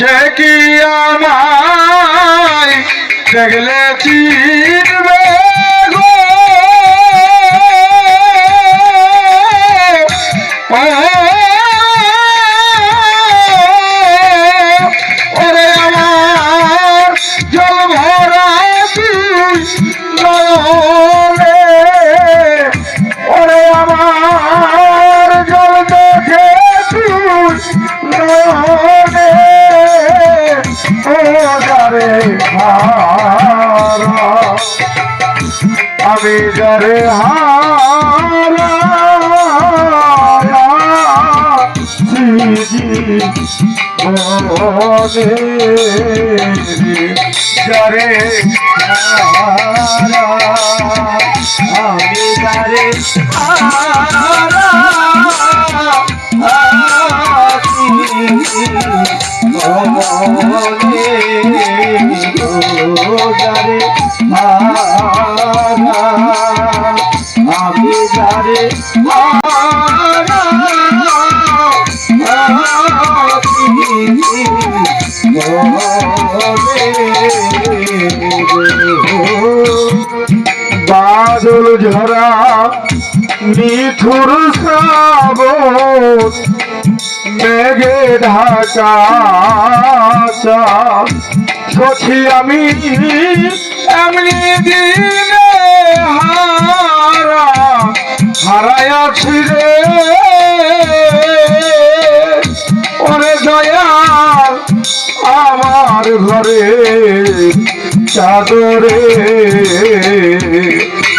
সে কি আমায় দেখলে চিনবে গো? ওরে আমার জল ভরা আমি যারে যারে আমি যারে মিঠুর শ্রাবণ, মেঘে ঢাকা সখী আমি এমনি দিনে হারা হারায়াছি রে ওরে দয়াল, আমার ঘরে চাদরে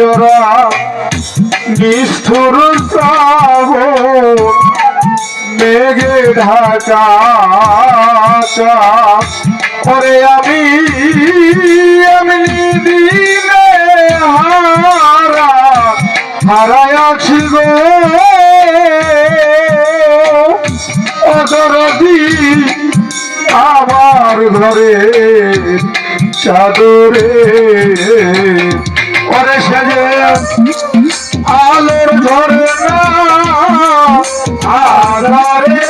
জোড়া নিষ্ঠুর শ্রাবণ মেঘে ঢাকা ওরে আমি এমনি দিনে হারা হারায়াছি গো। অগরদি আমার ঘরে, চাদরে ওরে সেজে আলোর ধরে না। আধারে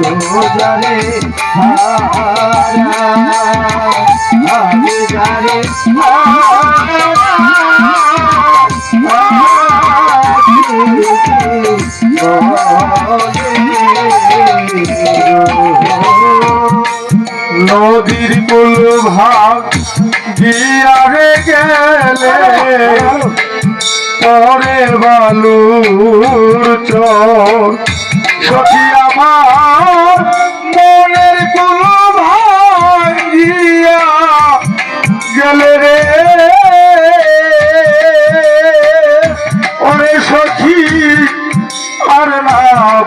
যারে আমি যারে নদীর কুল ভাগ গিয়ারে গেলে পরে বালুর চর। সখী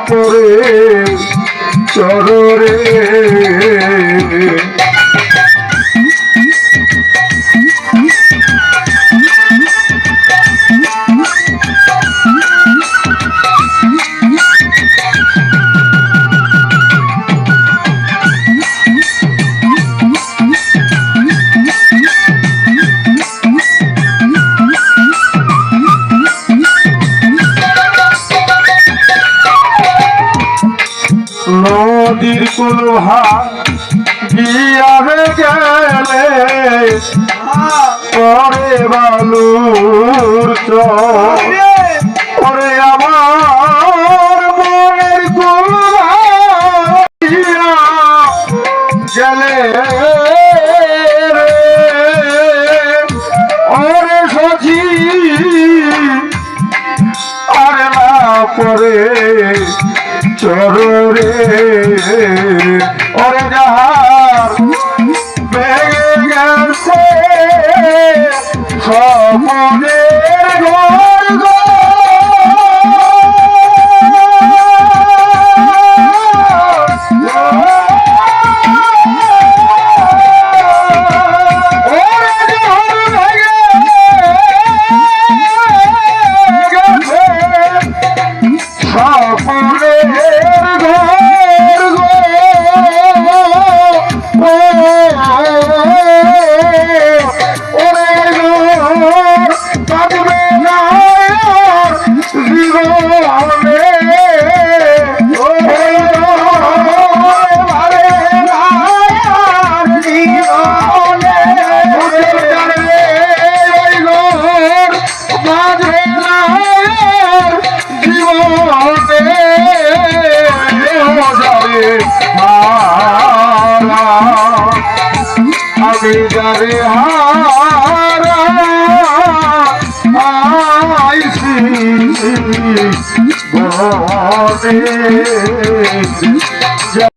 পরে চরে নদীর কুলভা জিয়ারে গেলে পরে বালুর চরে। আমার মনের কুলভা গেলে পরে চরণে আমি যারে